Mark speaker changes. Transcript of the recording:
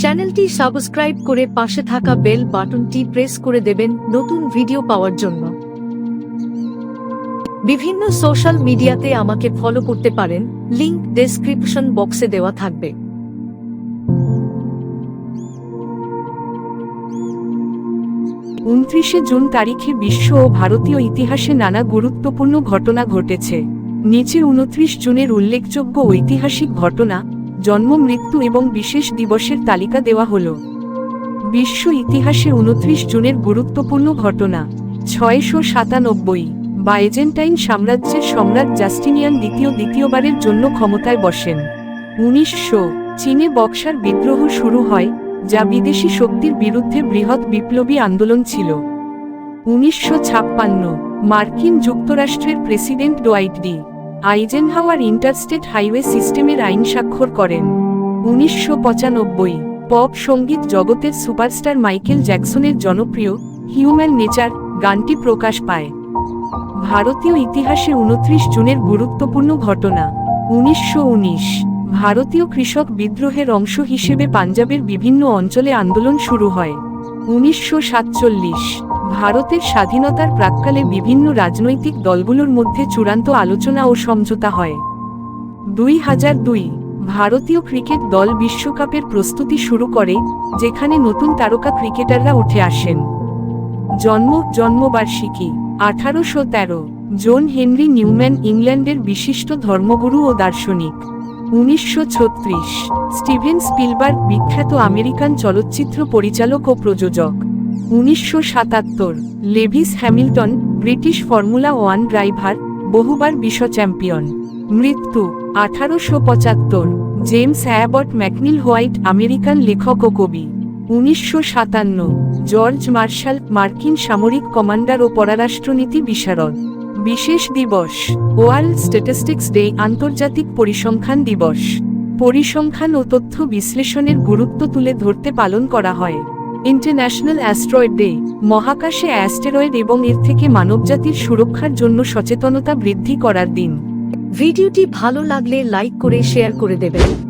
Speaker 1: চ্যানেলটি সাবস্ক্রাইব করে পাশে থাকা বেল বাটনটি প্রেস করে দেবেন নতুন ভিডিও পাওয়ার জন্য। বিভিন্ন সোশ্যাল মিডিয়াতে আমাকে ফলো করতে পারেন, লিংক ডেসক্রিপশন বক্সে দেওয়া থাকবে।
Speaker 2: উনত্রিশে জুন তারিখে বিশ্ব ও ভারতীয় ইতিহাসে নানা গুরুত্বপূর্ণ ঘটনা ঘটেছে। নিচে উনত্রিশ জুনের উল্লেখযোগ্য ঐতিহাসিক ঘটনা জন্ম, মৃত্যু এবং বিশেষ দিবসের তালিকা দেওয়া হল। বিশ্ব ইতিহাসে উনত্রিশ জুনের গুরুত্বপূর্ণ ঘটনা, ছয়শো সাতানব্বই, বাইজেন্টাইন সাম্রাজ্যের সম্রাট জাস্টিনিয়ান দ্বিতীয়, দ্বিতীয়বারের জন্য ক্ষমতায় বসেন। উনিশশো, চীনে বক্সার বিদ্রোহ শুরু হয়, যা বিদেশি শক্তির বিরুদ্ধে বৃহৎ বিপ্লবী আন্দোলন ছিল। উনিশশো ছাপ্পান্ন, মার্কিন যুক্তরাষ্ট্রের president Dwight D. Eisenhower interstate highway সিস্টেমের আইন স্বাক্ষর করেন। উনিশশো পঁচানব্বই, পপ সংগীত জগতের সুপারস্টার মাইকেল জ্যাকসনের জনপ্রিয় হিউম্যান নেচার গানটি প্রকাশ পায়। ভারতীয় ইতিহাসে উনত্রিশ জুনের গুরুত্বপূর্ণ ঘটনা। উনিশশো উনিশ, ভারতীয় কৃষক বিদ্রোহের অংশ হিসেবে পাঞ্জাবের বিভিন্ন অঞ্চলে আন্দোলন শুরু হয়। উনিশশো সাতচল্লিশ ভারতের স্বাধীনতার প্রাক্কালে বিভিন্ন রাজনৈতিক দলগুলোর মধ্যে চূড়ান্ত আলোচনা ও সমঝোতা হয়। দুই হাজার দুই ভারতীয় ক্রিকেট দল বিশ্বকাপের প্রস্তুতি শুরু করে, যেখানে নতুন তারকা ক্রিকেটাররা উঠে আসেন। জন্ম, জন্মবার্ষিকী, আঠারোশো তেরো, জন হেনরি নিউম্যান ইংল্যান্ডের বিশিষ্ট ধর্মগুরু ও দার্শনিক। উনিশশো ছত্রিশ, স্টিভেন স্পিলবার্গ বিখ্যাত আমেরিকান চলচ্চিত্র পরিচালক ও প্রযোজক। উনিশশো সাতাত্তর, Lewis Hamilton, British Formula One driver, বহুবার বিশ্ব চ্যাম্পিয়ন। মৃত্যু, আঠারোশো পঁচাত্তর, James Abbott McNeill White American লেখক ও কবি। উনিশশো সাতান্ন, জর্জ মার্শাল মার্কিন সামরিক কমান্ডার ও পররাষ্ট্রনীতি বিশারদ। বিশেষ দিবস, ওয়ার্ল্ড স্ট্যাটিস্টিক্স ডে আন্তর্জাতিক পরিসংখ্যান দিবস। পরিসংখ্যান ও তথ্য বিশ্লেষণের গুরুত্ব তুলে ধরতে পালন করা হয়। ইন্টারন্যাশনাল অ্যাস্ট্রয়েড ডে, মহাকাশে অ্যাস্টেরয়েড এবং এর থেকে মানবজাতির সুরক্ষার জন্য সচেতনতা বৃদ্ধি করার দিন।
Speaker 1: ভিডিওটি ভালো লাগলে লাইক করে শেয়ার করে দেবেন।